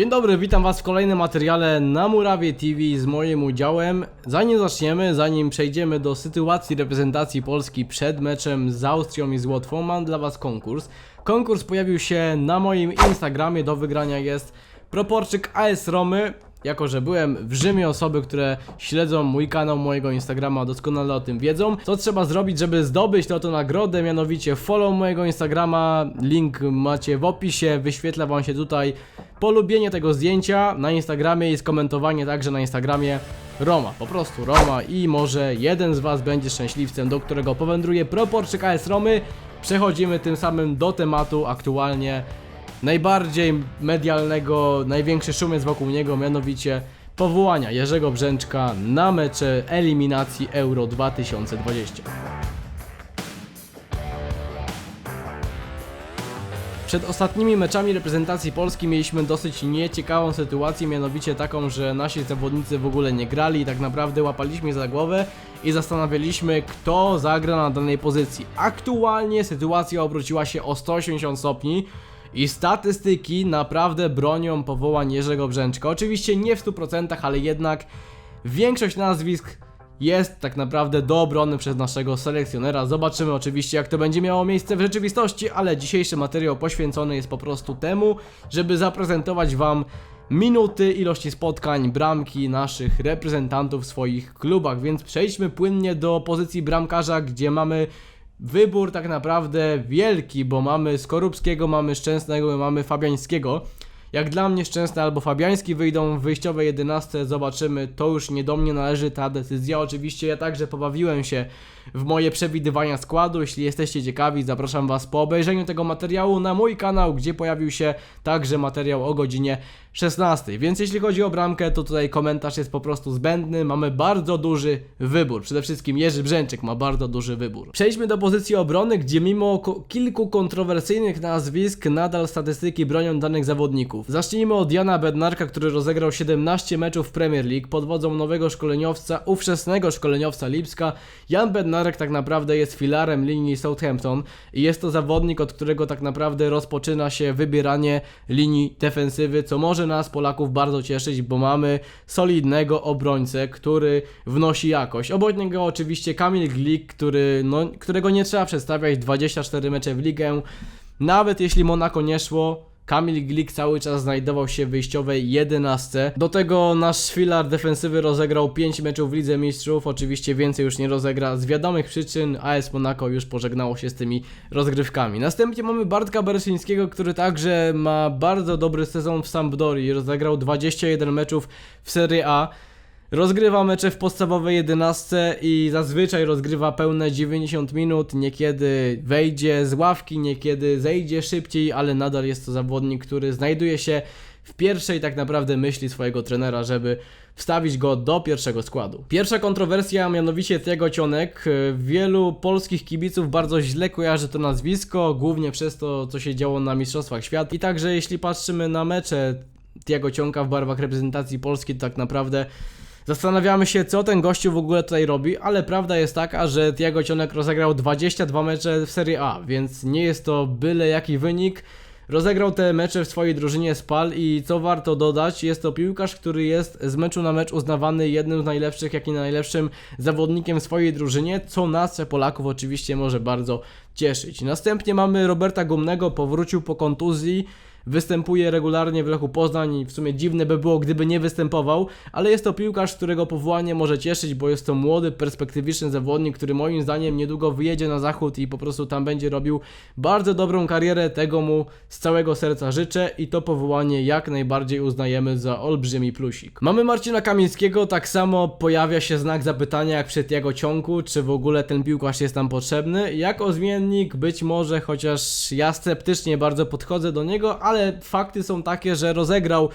Dzień dobry, witam was w kolejnym materiale na Murawie TV z moim udziałem. Zanim zaczniemy, zanim przejdziemy do sytuacji reprezentacji Polski przed meczem z Austrią i z Łotwą, mam dla was konkurs. Konkurs pojawił się na moim Instagramie, do wygrania jest proporczyk AS Romy. Jako, że byłem w Rzymie, osoby, które śledzą mój kanał, mojego Instagrama doskonale o tym wiedzą. Co trzeba zrobić, żeby zdobyć tę nagrodę, mianowicie follow mojego Instagrama, link macie w opisie, wyświetla wam się tutaj polubienie tego zdjęcia na Instagramie i skomentowanie także na Instagramie Roma, po prostu Roma i może jeden z was będzie szczęśliwcem, do którego powędruje proporczyk AS Romy. Przechodzimy tym samym do tematu aktualnie najbardziej medialnego, największy szum jest wokół niego, mianowicie powołania Jerzego Brzęczka na mecze eliminacji Euro 2020. Przed ostatnimi meczami reprezentacji Polski mieliśmy dosyć nieciekawą sytuację, mianowicie taką, że nasi zawodnicy w ogóle nie grali i tak naprawdę łapaliśmy za głowę i zastanawialiśmy, kto zagra na danej pozycji. Aktualnie sytuacja obróciła się o 180 stopni i statystyki naprawdę bronią powołań Jerzego Brzęczka. Oczywiście nie w 100%, ale jednak większość nazwisk jest tak naprawdę do obrony przez naszego selekcjonera. Zobaczymy oczywiście jak to będzie miało miejsce w rzeczywistości, ale dzisiejszy materiał poświęcony jest po prostu temu, żeby zaprezentować Wam minuty, ilości spotkań, bramki naszych reprezentantów w swoich klubach, więc przejdźmy płynnie do pozycji bramkarza, gdzie mamy wybór tak naprawdę wielki, bo mamy Skorupskiego, mamy Szczęsnego mamy Fabiańskiego. Jak dla mnie Szczęsny albo Fabiański wyjdą w wyjściowej 11, zobaczymy, to już nie do mnie należy ta decyzja. Oczywiście ja także pobawiłem się w moje przewidywania składu. Jeśli jesteście ciekawi, zapraszam Was po obejrzeniu tego materiału na mój kanał, gdzie pojawił się także materiał o godzinie 16. Więc jeśli chodzi o bramkę, to tutaj komentarz jest po prostu zbędny. Mamy bardzo duży wybór. Przede wszystkim Jerzy Brzęczyk ma bardzo duży wybór. Przejdźmy do pozycji obrony, gdzie mimo kilku kontrowersyjnych nazwisk nadal statystyki bronią danych zawodników. Zacznijmy od Jana Bednarka, który rozegrał 17 meczów w Premier League pod wodzą nowego szkoleniowca, ówczesnego szkoleniowca Lipska. Jan Bednarek tak naprawdę jest filarem linii Southampton i jest to zawodnik, od którego tak naprawdę rozpoczyna się wybieranie linii defensywy, co może nas Polaków bardzo cieszyć, bo mamy solidnego obrońcę, który wnosi jakość. Obok niego oczywiście Kamil Glik, który, no, którego nie trzeba przedstawiać 24 mecze w ligę. Nawet jeśli Monako nie szło, Kamil Glik cały czas znajdował się w wyjściowej 11. Do tego nasz filar defensywy rozegrał 5 meczów w Lidze Mistrzów. Oczywiście więcej już nie rozegra z wiadomych przyczyn. AS Monaco już pożegnało się z tymi rozgrywkami. Następnie mamy Bartka Bereszyńskiego, który także ma bardzo dobry sezon w Sampdorii. Rozegrał 21 meczów w Serie A. Rozgrywa mecze w podstawowej 11 i zazwyczaj rozgrywa pełne 90 minut. Niekiedy wejdzie z ławki, niekiedy zejdzie szybciej, ale nadal jest to zawodnik, który znajduje się w pierwszej tak naprawdę myśli swojego trenera, żeby wstawić go do pierwszego składu. Pierwsza kontrowersja, mianowicie Tiago Cionek. Wielu polskich kibiców bardzo źle kojarzy to nazwisko, głównie przez to, co się działo na Mistrzostwach Świata. I także jeśli patrzymy na mecze Tiago Cionka w barwach reprezentacji Polski, to tak naprawdę Zastanawiamy się, co ten gościu w ogóle tutaj robi, ale prawda jest taka, że Tiago Cionek rozegrał 22 mecze w Serie A, więc nie jest to byle jaki wynik. Rozegrał te mecze w swojej drużynie Spal i co warto dodać, jest to piłkarz, który jest z meczu na mecz uznawany jednym z najlepszych, jak i najlepszym zawodnikiem w swojej drużynie, co nas, Polaków, oczywiście może bardzo cieszyć. Następnie mamy Roberta Gumnego, powrócił po kontuzji. Występuje regularnie w Lechu Poznań i w sumie dziwne by było, gdyby nie występował, ale jest to piłkarz, którego powołanie może cieszyć, bo jest to młody, perspektywiczny zawodnik, który moim zdaniem niedługo wyjedzie na zachód i po prostu tam będzie robił bardzo dobrą karierę. Tego mu z całego serca życzę i to powołanie jak najbardziej uznajemy za olbrzymi plusik. Mamy Marcina Kamińskiego, tak samo pojawia się znak zapytania jak przed jego ciągu, czy w ogóle ten piłkarz jest tam potrzebny. Jako zmiennik być może, chociaż ja sceptycznie bardzo podchodzę do niego, ale fakty są takie, że rozegrał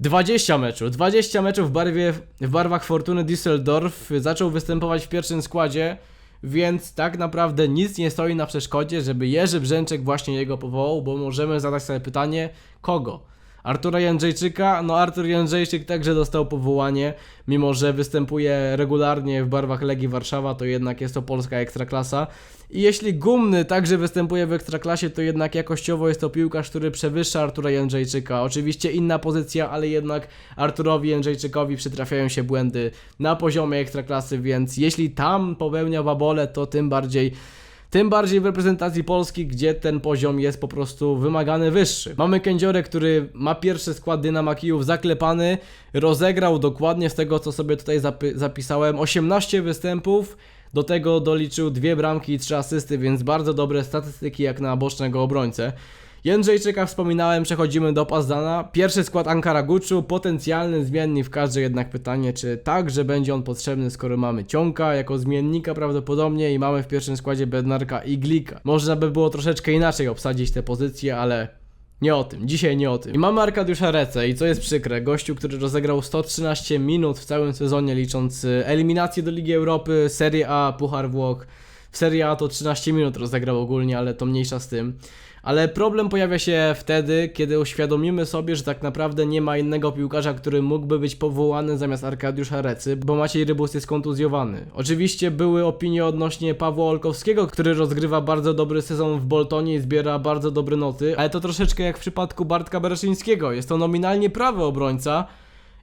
20 meczów. 20 meczów w, barwie, w barwach Fortuny Düsseldorf. Zaczął występować w pierwszym składzie, więc tak naprawdę nic nie stoi na przeszkodzie, żeby Jerzy Brzęczek właśnie jego powołał, bo możemy zadać sobie pytanie, kogo? Artura Jędrzejczyka, no Artur Jędrzejczyk także dostał powołanie, mimo że występuje regularnie w barwach Legii Warszawa, to jednak jest to polska ekstraklasa. I jeśli Gumny także występuje w ekstraklasie, to jednak jakościowo jest to piłkarz, który przewyższa Artura Jędrzejczyka. Oczywiście inna pozycja, ale jednak Arturowi Jędrzejczykowi przytrafiają się błędy na poziomie ekstraklasy, więc jeśli tam popełnia babole, to tym bardziej tym bardziej w reprezentacji Polski, gdzie ten poziom jest po prostu wymagany wyższy. Mamy Kędziorę, który ma pierwszy skład Dynama Kijów zaklepany, rozegrał dokładnie z tego, co sobie tutaj zapisałem, 18 występów, do tego doliczył dwie bramki i trzy asysty, więc bardzo dobre statystyki jak na bocznego obrońcę. Jędrzejczyka wspominałem, przechodzimy do Pazdana. Pierwszy skład Ankara Guczu, potencjalny zmiennik w każdej jednak pytanie, czy także będzie on potrzebny, skoro mamy Ciąka jako zmiennika prawdopodobnie i mamy w pierwszym składzie Bednarka i Glika. Można by było troszeczkę inaczej obsadzić te pozycje, ale nie o tym, dzisiaj nie o tym. I mamy Arkadiusza Recę i co jest przykre, gościu, który rozegrał 113 minut w całym sezonie licząc y, eliminację do Ligi Europy, Serie A, Puchar Włoch. W Serie A to 13 minut rozegrał ogólnie, ale to mniejsza z tym. Ale problem pojawia się wtedy, kiedy uświadomimy sobie, że tak naprawdę nie ma innego piłkarza, który mógłby być powołany zamiast Arkadiusza Recy, bo Maciej Rybus jest kontuzjowany. Oczywiście były opinie odnośnie Pawła Olkowskiego, który rozgrywa bardzo dobry sezon w Boltonie i zbiera bardzo dobre noty, ale to troszeczkę jak w przypadku Bartka Bereszyńskiego. Jest to nominalnie prawy obrońca,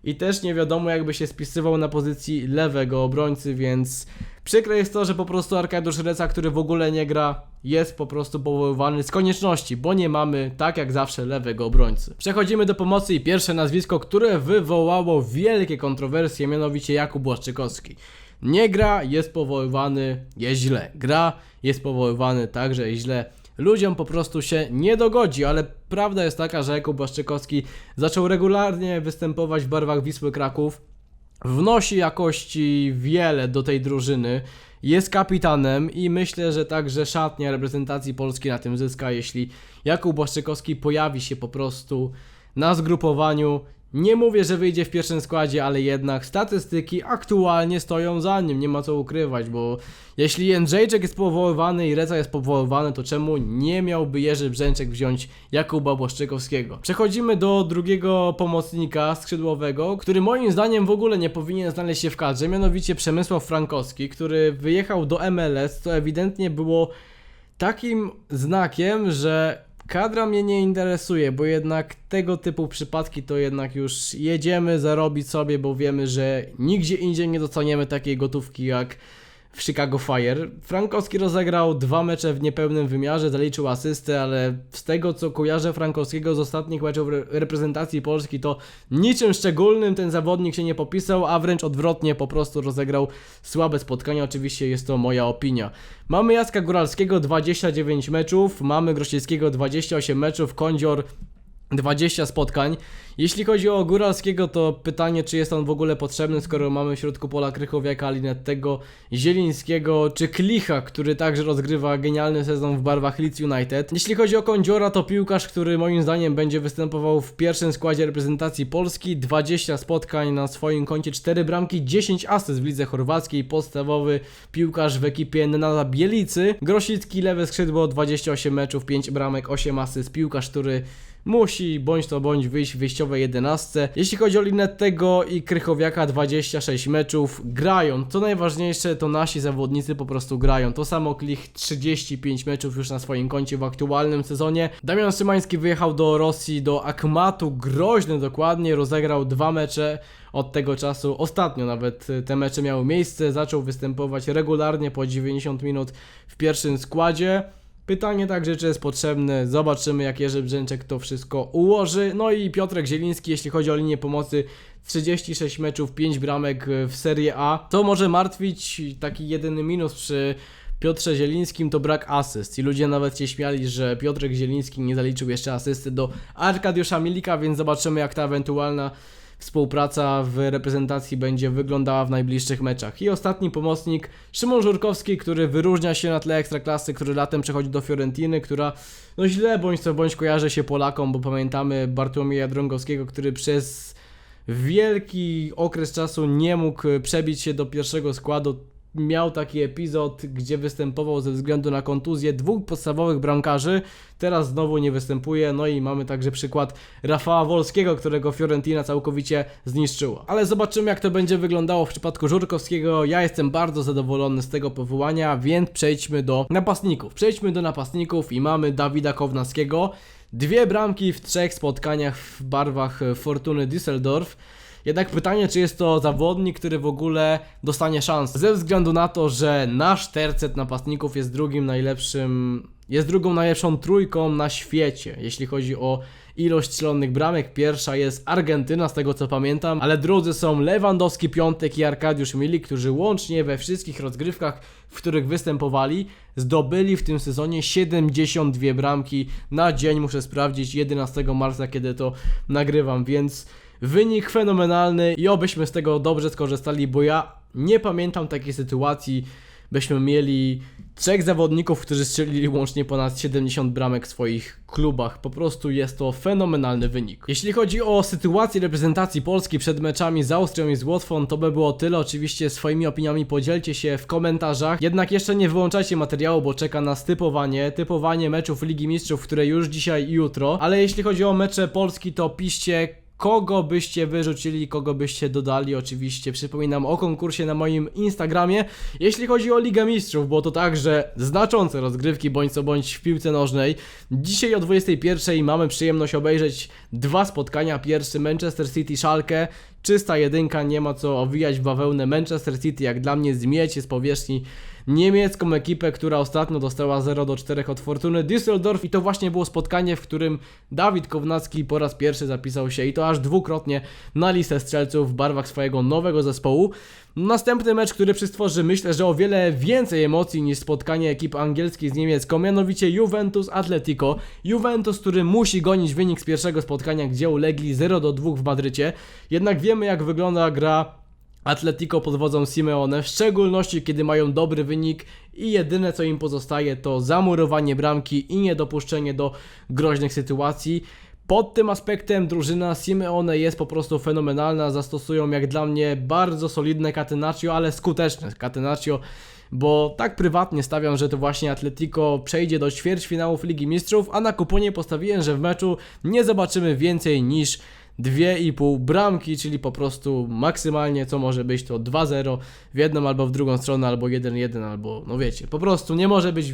i też nie wiadomo jakby się spisywał na pozycji lewego obrońcy, więc przykre jest to, że po prostu Arkadiusz Reca, który w ogóle nie gra, jest po prostu powoływany z konieczności, bo nie mamy tak jak zawsze lewego obrońcy. Przechodzimy do pomocy i pierwsze nazwisko, które wywołało wielkie kontrowersje, mianowicie Jakub Błaszczykowski. Nie gra, jest powoływany, jest źle. Gra, jest powoływany także źle ludziom po prostu się nie dogodzi, ale prawda jest taka, że Jakub Błaszczykowski zaczął regularnie występować w barwach Wisły Kraków, wnosi jakości wiele do tej drużyny, jest kapitanem i myślę, że także szatnia reprezentacji Polski na tym zyska, jeśli Jakub Błaszczykowski pojawi się po prostu na zgrupowaniu nie mówię, że wyjdzie w pierwszym składzie, ale jednak statystyki aktualnie stoją za nim, nie ma co ukrywać, bo jeśli Jędrzejczek jest powoływany i Reca jest powoływany, to czemu nie miałby Jerzy Brzęczek wziąć Jakuba Błaszczykowskiego? Przechodzimy do drugiego pomocnika skrzydłowego, który moim zdaniem w ogóle nie powinien znaleźć się w kadrze, mianowicie Przemysław Frankowski, który wyjechał do MLS, co ewidentnie było takim znakiem, że Kadra mnie nie interesuje, bo jednak tego typu przypadki to jednak już jedziemy zarobić sobie, bo wiemy, że nigdzie indziej nie doceniemy takiej gotówki jak w Chicago Fire. Frankowski rozegrał dwa mecze w niepełnym wymiarze, zaliczył asystę, ale z tego co kojarzę Frankowskiego z ostatnich meczów reprezentacji Polski, to niczym szczególnym ten zawodnik się nie popisał, a wręcz odwrotnie po prostu rozegrał słabe spotkania. Oczywiście jest to moja opinia. Mamy Jacka Góralskiego 29 meczów, mamy Grosieckiego 28 meczów, Kądzior 20 spotkań. Jeśli chodzi o Góralskiego, to pytanie, czy jest on w ogóle potrzebny, skoro mamy w środku pola Krychowiaka, Linettego, Zielińskiego czy Klicha, który także rozgrywa genialny sezon w barwach Leeds United. Jeśli chodzi o Kądziora, to piłkarz, który moim zdaniem będzie występował w pierwszym składzie reprezentacji Polski, 20 spotkań na swoim koncie, 4 bramki, 10 asyst w lidze chorwackiej, podstawowy piłkarz w ekipie Nenada Bielicy. Grosicki, lewe skrzydło, 28 meczów, 5 bramek, 8 asyst, piłkarz, który musi bądź to bądź wyjść w wyjściowej 11. Jeśli chodzi o Linettego i Krychowiaka 26 meczów, grają. Co najważniejsze to nasi zawodnicy po prostu grają. To samo Klich 35 meczów już na swoim koncie w aktualnym sezonie. Damian Szymański wyjechał do Rosji, do Akmatu, groźny dokładnie, rozegrał dwa mecze od tego czasu. Ostatnio nawet te mecze miały miejsce, zaczął występować regularnie po 90 minut w pierwszym składzie. Pytanie także, czy jest potrzebne. Zobaczymy, jak Jerzy Brzęczek to wszystko ułoży. No i Piotrek Zieliński, jeśli chodzi o linię pomocy, 36 meczów, 5 bramek w Serie A. To może martwić taki jedyny minus przy Piotrze Zielińskim to brak asyst. I ludzie nawet się śmiali, że Piotrek Zieliński nie zaliczył jeszcze asysty do Arkadiusza Milika, więc zobaczymy, jak ta ewentualna współpraca w reprezentacji będzie wyglądała w najbliższych meczach. I ostatni pomocnik, Szymon Żurkowski, który wyróżnia się na tle ekstraklasy, który latem przechodzi do Fiorentiny, która no źle bądź co bądź kojarzy się Polakom, bo pamiętamy Bartłomieja Drągowskiego, który przez wielki okres czasu nie mógł przebić się do pierwszego składu miał taki epizod, gdzie występował ze względu na kontuzję dwóch podstawowych bramkarzy. Teraz znowu nie występuje. No i mamy także przykład Rafała Wolskiego, którego Fiorentina całkowicie zniszczyła. Ale zobaczymy, jak to będzie wyglądało w przypadku Żurkowskiego. Ja jestem bardzo zadowolony z tego powołania, więc przejdźmy do napastników. Przejdźmy do napastników i mamy Dawida Kownackiego. Dwie bramki w trzech spotkaniach w barwach Fortuny Düsseldorf. Jednak pytanie, czy jest to zawodnik, który w ogóle dostanie szansę. Ze względu na to, że nasz tercet napastników jest drugim najlepszym, jest drugą najlepszą trójką na świecie, jeśli chodzi o ilość strzelonych bramek. Pierwsza jest Argentyna, z tego co pamiętam, ale drudzy są Lewandowski, Piątek i Arkadiusz Milik, którzy łącznie we wszystkich rozgrywkach, w których występowali, zdobyli w tym sezonie 72 bramki na dzień. Muszę sprawdzić 11 marca, kiedy to nagrywam, więc wynik fenomenalny i obyśmy z tego dobrze skorzystali, bo ja nie pamiętam takiej sytuacji, byśmy mieli trzech zawodników, którzy strzelili łącznie ponad 70 bramek w swoich klubach. Po prostu jest to fenomenalny wynik. Jeśli chodzi o sytuację reprezentacji Polski przed meczami z Austrią i z Łotwą, to by było tyle. Oczywiście swoimi opiniami podzielcie się w komentarzach. Jednak jeszcze nie wyłączajcie materiału, bo czeka nas typowanie, typowanie meczów Ligi Mistrzów, które już dzisiaj i jutro. Ale jeśli chodzi o mecze Polski, to piszcie kogo byście wyrzucili, kogo byście dodali. Oczywiście przypominam o konkursie na moim Instagramie. Jeśli chodzi o Ligę Mistrzów, bo to także znaczące rozgrywki bądź co bądź w piłce nożnej. Dzisiaj o 21 mamy przyjemność obejrzeć dwa spotkania. Pierwszy Manchester City Schalke. Czysta jedynka, nie ma co owijać bawełnę. Manchester City jak dla mnie zmiecie z powierzchni niemiecką ekipę, która ostatnio dostała 0 do 4 od Fortuny Düsseldorf i to właśnie było spotkanie, w którym Dawid Kownacki po raz pierwszy zapisał się i to aż dwukrotnie na listę strzelców w barwach swojego nowego zespołu. Następny mecz, który przystworzy myślę, że o wiele więcej emocji niż spotkanie ekip angielskiej z niemiecką, mianowicie Juventus Atletico. Juventus, który musi gonić wynik z pierwszego spotkania, gdzie ulegli 0 do 2 w Madrycie. Jednak wiemy jak wygląda gra Atletico pod wodzą Simeone, w szczególności kiedy mają dobry wynik i jedyne co im pozostaje to zamurowanie bramki i niedopuszczenie do groźnych sytuacji. Pod tym aspektem drużyna Simeone jest po prostu fenomenalna, zastosują jak dla mnie bardzo solidne catenaccio, ale skuteczne catenaccio, bo tak prywatnie stawiam, że to właśnie Atletico przejdzie do ćwierćfinałów Ligi Mistrzów, a na kuponie postawiłem, że w meczu nie zobaczymy więcej niż 2,5 bramki, czyli po prostu maksymalnie co może być to 2-0 w jedną albo w drugą stronę, albo 1-1, albo no wiecie, po prostu nie może być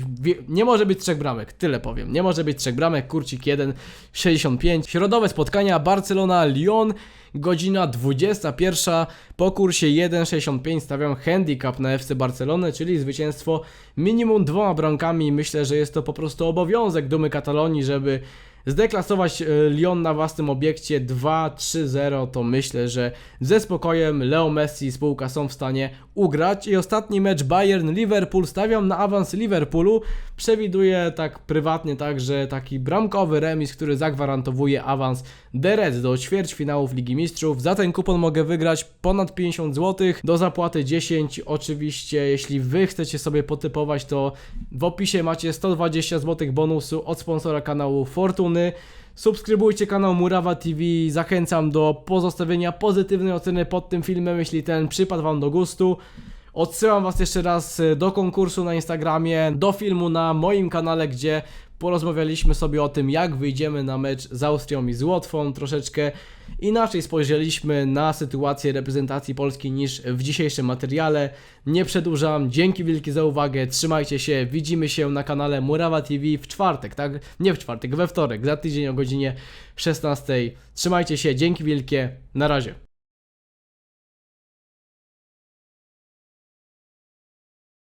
nie może być trzech bramek, tyle powiem. Nie może być trzech bramek, kurcik 1, 65. Środowe spotkania Barcelona-Lyon, godzina 21. Po kursie 1,65 stawiam handicap na FC Barcelonę, czyli zwycięstwo minimum dwoma bramkami. Myślę, że jest to po prostu obowiązek dumy Katalonii, żeby zdeklasować e, Lyon na własnym obiekcie 2-3-0, to myślę, że ze spokojem Leo Messi i spółka są w stanie ugrać. I ostatni mecz Bayern-Liverpool stawiam na awans Liverpoolu. Przewiduję tak prywatnie także taki bramkowy remis, który zagwarantowuje awans The Reds do ćwierćfinałów Ligi Mistrzów. Za ten kupon mogę wygrać ponad 50 zł, do zapłaty 10. Oczywiście, jeśli Wy chcecie sobie potypować, to w opisie macie 120 zł bonusu od sponsora kanału Fortuny. Subskrybujcie kanał Murawa TV, zachęcam do pozostawienia pozytywnej oceny pod tym filmem, jeśli ten przypadł Wam do gustu. Odsyłam Was jeszcze raz do konkursu na Instagramie, do filmu na moim kanale, gdzie porozmawialiśmy sobie o tym, jak wyjdziemy na mecz z Austrią i z Łotwą. Troszeczkę inaczej spojrzeliśmy na sytuację reprezentacji Polski niż w dzisiejszym materiale. Nie przedłużam, dzięki wielkie za uwagę, trzymajcie się, widzimy się na kanale Murawa TV w czwartek, tak? Nie w czwartek, we wtorek, za tydzień o godzinie 16. Trzymajcie się, dzięki wielkie, na razie.